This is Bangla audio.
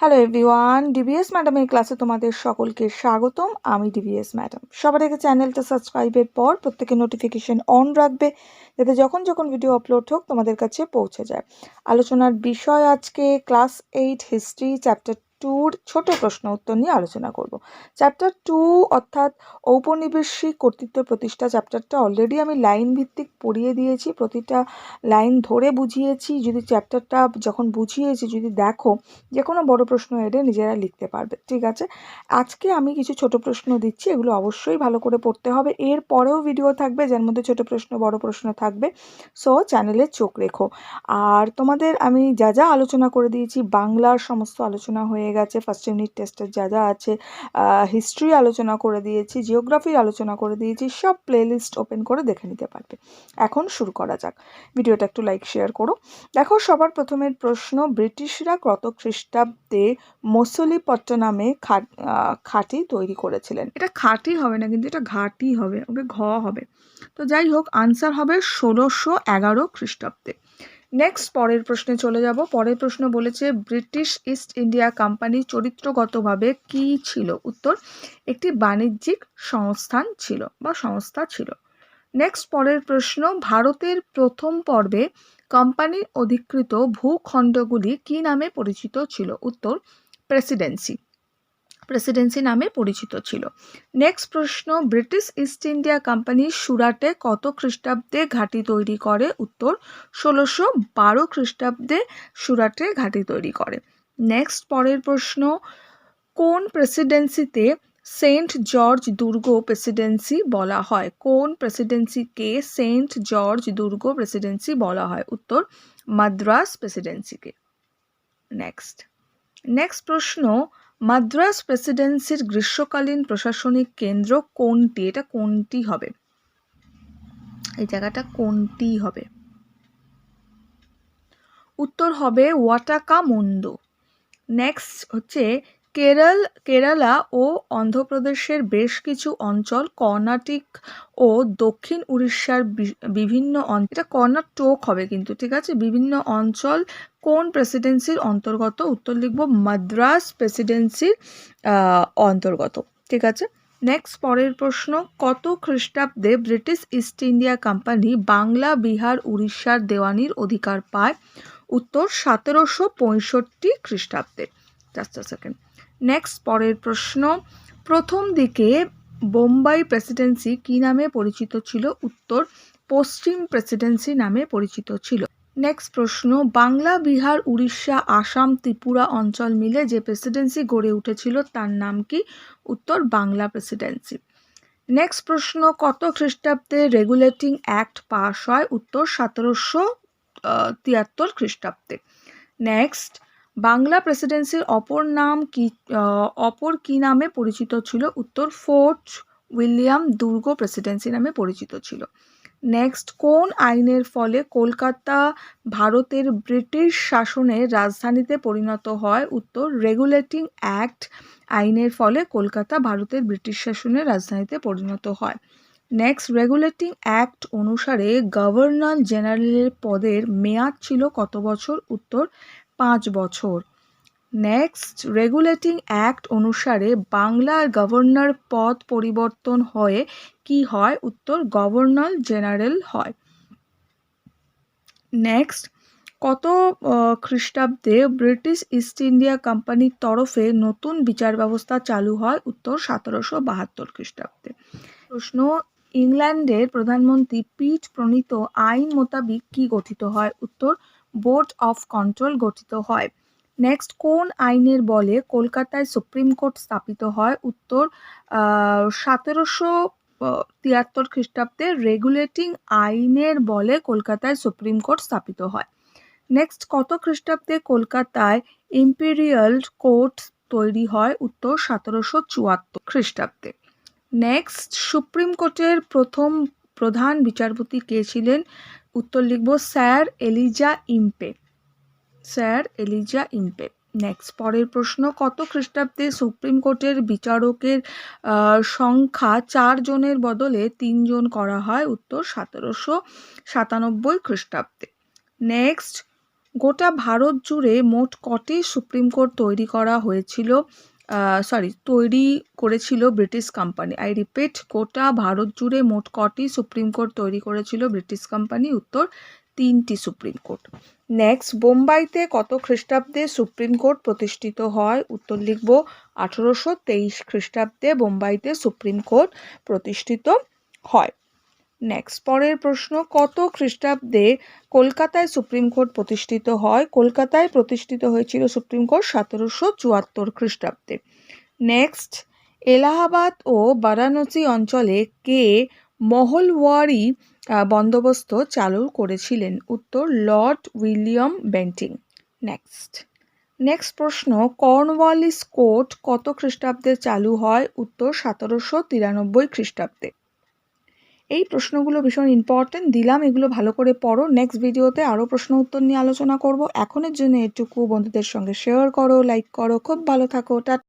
হ্যালো এভরিওয়ান ডিবিএস ম্যাডামের ক্লাসে তোমাদের সকলকে স্বাগতম। আমি ডিবিএস ম্যাডাম সবার আগে চ্যানেলটা সাবস্ক্রাইবের পর প্রত্যেকে নোটিফিকেশন অন রাখবে, যাতে যখন যখন ভিডিও আপলোড হোক তোমাদের কাছে পৌঁছে যায়। আলোচনার বিষয় আজকে ক্লাস এইট হিস্ট্রি চ্যাপ্টার টুর ছোট প্রশ্ন উত্তর নিয়ে আলোচনা করব। চ্যাপ্টার টু অর্থাৎ ঔপনিবেশিক কর্তৃত্ব প্রতিষ্ঠা চ্যাপ্টারটা অলরেডি আমি লাইন ভিত্তিক পড়িয়ে দিয়েছি, প্রতিটা লাইন ধরে বুঝিয়েছি। যদি চ্যাপ্টারটা যখন বুঝিয়েছি, যদি দেখো, যে কোনো বড় প্রশ্ন এলে নিজেরা লিখতে পারবে, ঠিক আছে? আজকে আমি কিছু ছোট প্রশ্ন দিচ্ছি, এগুলো অবশ্যই ভালো করে পড়তে হবে। এর পরেও ভিডিও থাকবে, যার মধ্যে ছোট প্রশ্ন, বড় প্রশ্ন থাকবে। সো চ্যানেলে চোখ রেখো। আর তোমাদের আমি যা যা আলোচনা করে দিয়েছি, বাংলার সমস্ত আলোচনা হয়ে গেছে। ফার্স্ট ইউনিট টেস্টের যা যা আছে হিস্ট্রি আলোচনা করে দিয়েছি জিওগ্রাফির আলোচনা করে দিয়েছি, সব প্লেলিস্ট ওপেন করে দেখে নিতে পারবে। এখন শুরু করা যাক। ভিডিওটা একটু লাইক শেয়ার করো। দেখো, সবার প্রথমের প্রশ্ন, ব্রিটিশরা কত খ্রিস্টাব্দে মসলিপট্টনামে খাঁটি তৈরি করেছিলেন? এটা খাঁটি হবে না, কিন্তু এটা ঘাটি হবে, ওকে ঘ হবে। তো যাই হোক আনসার হবে ষোলোশো এগারো খ্রিস্টাব্দে। নেক্সট পরের প্রশ্নে চলে যাব। পরের প্রশ্ন বলেছে ব্রিটিশ ইস্ট ইন্ডিয়া কোম্পানি চরিত্রগতভাবে কি ছিল? উত্তর, একটি বাণিজ্যিক সংস্থান ছিল বা সংস্থা ছিল। নেক্সট পরের প্রশ্ন, ভারতের প্রথম পর্বে কোম্পানির অধিকৃত ভূখণ্ডগুলি কি নামে পরিচিত ছিল? উত্তর প্রেসিডেন্সি প্রেসিডেন্সি নামে পরিচিত ছিল। নেক্সট প্রশ্ন, ব্রিটিশ ইস্ট ইন্ডিয়া কোম্পানি সুরাটে কত খ্রিস্টাব্দে ঘাঁটি তৈরি করে? উত্তর, ষোলোশো বারো খ্রিস্টাব্দে সুরাটে ঘাঁটি তৈরি করে। নেক্সট পরের প্রশ্ন, কোন প্রেসিডেন্সিতে সেন্ট জর্জ দুর্গ প্রেসিডেন্সি বলা হয়? কোন প্রেসিডেন্সিকে সেন্ট জর্জ দুর্গ প্রেসিডেন্সি বলা হয়? উত্তর, মাদ্রাস প্রেসিডেন্সিকে। নেক্সট। নেক্সট প্রশ্ন মাদ্রাস প্রেসিডেন্সির গ্রীষ্মকালীন প্রশাসনিক কেন্দ্র কোনটি? এটা কোনটি হবে? এই জায়গাটা কোনটি হবে? উত্তর হবে ওয়াটাকামুন্ডু। নেক্সট হচ্ছে কেরল, কেরালা ও অন্ধ্রপ্রদেশের বেশ কিছু অঞ্চল কর্ণাটিক ও দক্ষিণ উড়িষ্যার বিভিন্ন এটা কর্ণাটক হবে কিন্তু, ঠিক আছে? বিভিন্ন অঞ্চল কোন প্রেসিডেন্সির অন্তর্গত? উত্তর লিখব মাদ্রাস প্রেসিডেন্সির অন্তর্গত, ঠিক আছে? নেক্সট পরের প্রশ্ন, কত খ্রিস্টাব্দে British East India Company Bangla, Bihar, উড়িষ্যার দেওয়ানির অধিকার পায়? উত্তর, সতেরোশো পঁয়ষট্টি খ্রিস্টাব্দে। জাস্ট সেকেন্ড নেক্সট পরের প্রশ্ন। প্রথম দিকে বোম্বাই প্রেসিডেন্সি কী নামে পরিচিত ছিল? উত্তর, পশ্চিম প্রেসিডেন্সি নামে পরিচিত ছিল। নেক্সট প্রশ্ন, বাংলা, বিহার, উড়িষ্যা, আসাম, ত্রিপুরা অঞ্চল মিলে যে প্রেসিডেন্সি গড়ে উঠেছিল, তার নাম কি? উত্তর, বাংলা প্রেসিডেন্সি। নেক্সট প্রশ্ন, কত খ্রিস্টাব্দে রেগুলেটিং অ্যাক্ট পাশ হয়? উত্তর, সতেরোশো তিয়াত্তর খ্রিস্টাব্দে। নেক্সট বাংলা প্রেসিডেন্সির অপর নাম কি অপর কি নামে পরিচিত ছিল? উত্তর, ফোর্ট উইলিয়াম দুর্গ প্রেসিডেন্সি নামে পরিচিত ছিল। নেক্সট, কোন আইনের ফলে কলকাতা ভারতের ব্রিটিশ শাসনের রাজধানীতে পরিণত হয়? উত্তর, রেগুলেটিং অ্যাক্ট আইনের ফলে কলকাতা ভারতের ব্রিটিশ শাসনের রাজধানীতে পরিণত হয়। নেক্সট, রেগুলেটিং অ্যাক্ট অনুসারে গভর্নর জেনারেলের পদের মেয়াদ ছিল কত বছর? উত্তর পাঁচ বছর। নেক্সট, রেগুলেটিং অ্যাক্ট অনুসারে বাংলার গভর্নর পদ পরিবর্তন হয়ে কি হয়? উত্তর, গভর্নর জেনারেল হয়। নেক্সট, কত খ্রিস্টাব্দে ব্রিটিশ ইস্ট ইন্ডিয়া কোম্পানির তরফে নতুন বিচার ব্যবস্থা চালু হয়? উত্তর, সতেরোশো বাহাত্তর খ্রিস্টাব্দে। প্রশ্ন, ইংল্যান্ডের প্রধানমন্ত্রী পিট প্রণীত আইন মোতাবিক কি গঠিত হয়? উত্তর বোর্ড অফ কন্ট্রোল গঠিত হয়। নেক্সট, কোন আইনের বলে কলকাতায় সুপ্রিম কোর্ট স্থাপিত হয়? উত্তর সতেরোশো তিয়াত্তর খ্রিস্টাব্দে রেগুলেটিং আইনের বলে কলকাতায় সুপ্রিম কোর্ট স্থাপিত হয়। নেক্সট, কত খ্রিস্টাব্দে কলকাতায় ইম্পেরিয়াল কোর্ট তৈরি হয়? উত্তর, সতেরোশো চুয়াত্তর খ্রিস্টাব্দে। নেক্সট, সুপ্রিম কোর্টের প্রথম প্রধান বিচারপতি কে ছিলেন? উত্তর লিখব, sir Elijah Impey. Sir Elijah Impey. Next পরের প্রশ্ন, কত খ্রিস্টাব্দে সুপ্রিম কোর্টের বিচারকের সংখ্যা চারজনের বদলে তিনজন করা হয়? উত্তর, সতেরোশো সাতানব্বই খ্রিস্টাব্দে। নেক্সট গোটা ভারত জুড়ে মোট কটি সুপ্রিম কোর্ট তৈরি করা হয়েছিল? সরি তৈরি করেছিল ব্রিটিশ কোম্পানি আই রিপিট গোটা ভারত জুড়ে মোট কটি সুপ্রিম কোর্ট তৈরি করেছিল ব্রিটিশ কোম্পানি উত্তর, তিনটি সুপ্রিম কোর্ট। নেক্সট বোম্বাইতে কত খ্রিস্টাব্দে সুপ্রিম কোর্ট প্রতিষ্ঠিত হয়? উত্তর লিখব, আঠেরোশো তেইশ খ্রিস্টাব্দে বোম্বাইতে সুপ্রিম কোর্ট প্রতিষ্ঠিত হয়। নেক্সট পরের প্রশ্ন, কত খ্রিস্টাব্দে কলকাতায় সুপ্রিম কোর্ট প্রতিষ্ঠিত হয়? কলকাতায় প্রতিষ্ঠিত হয়েছিল সুপ্রিম কোর্ট সতেরোশো চুয়াত্তর খ্রিস্টাব্দে। নেক্সট এলাহাবাদ ও বারাণসী অঞ্চলে কে মহলওয়ারি বন্দোবস্ত চালু করেছিলেন? উত্তর, lord William Bentinck. Next next প্রশ্ন, কর্নওয়ালিস কোর্ট কত খ্রিস্টাব্দে চালু হয়? উত্তর, সতেরোশো তিরানব্বই খ্রিস্টাব্দে। এই প্রশ্নগুলো ভীষণ ইম্পর্টেন্ট দিলাম, এগুলো ভালো করে পড়ো। নেক্সট ভিডিওতে আরও প্রশ্ন উত্তর নিয়ে আলোচনা করব। এখনের জন্য এটুকু। বন্ধুদের সঙ্গে শেয়ার করো লাইক করো। খুব ভালো থাকো। টা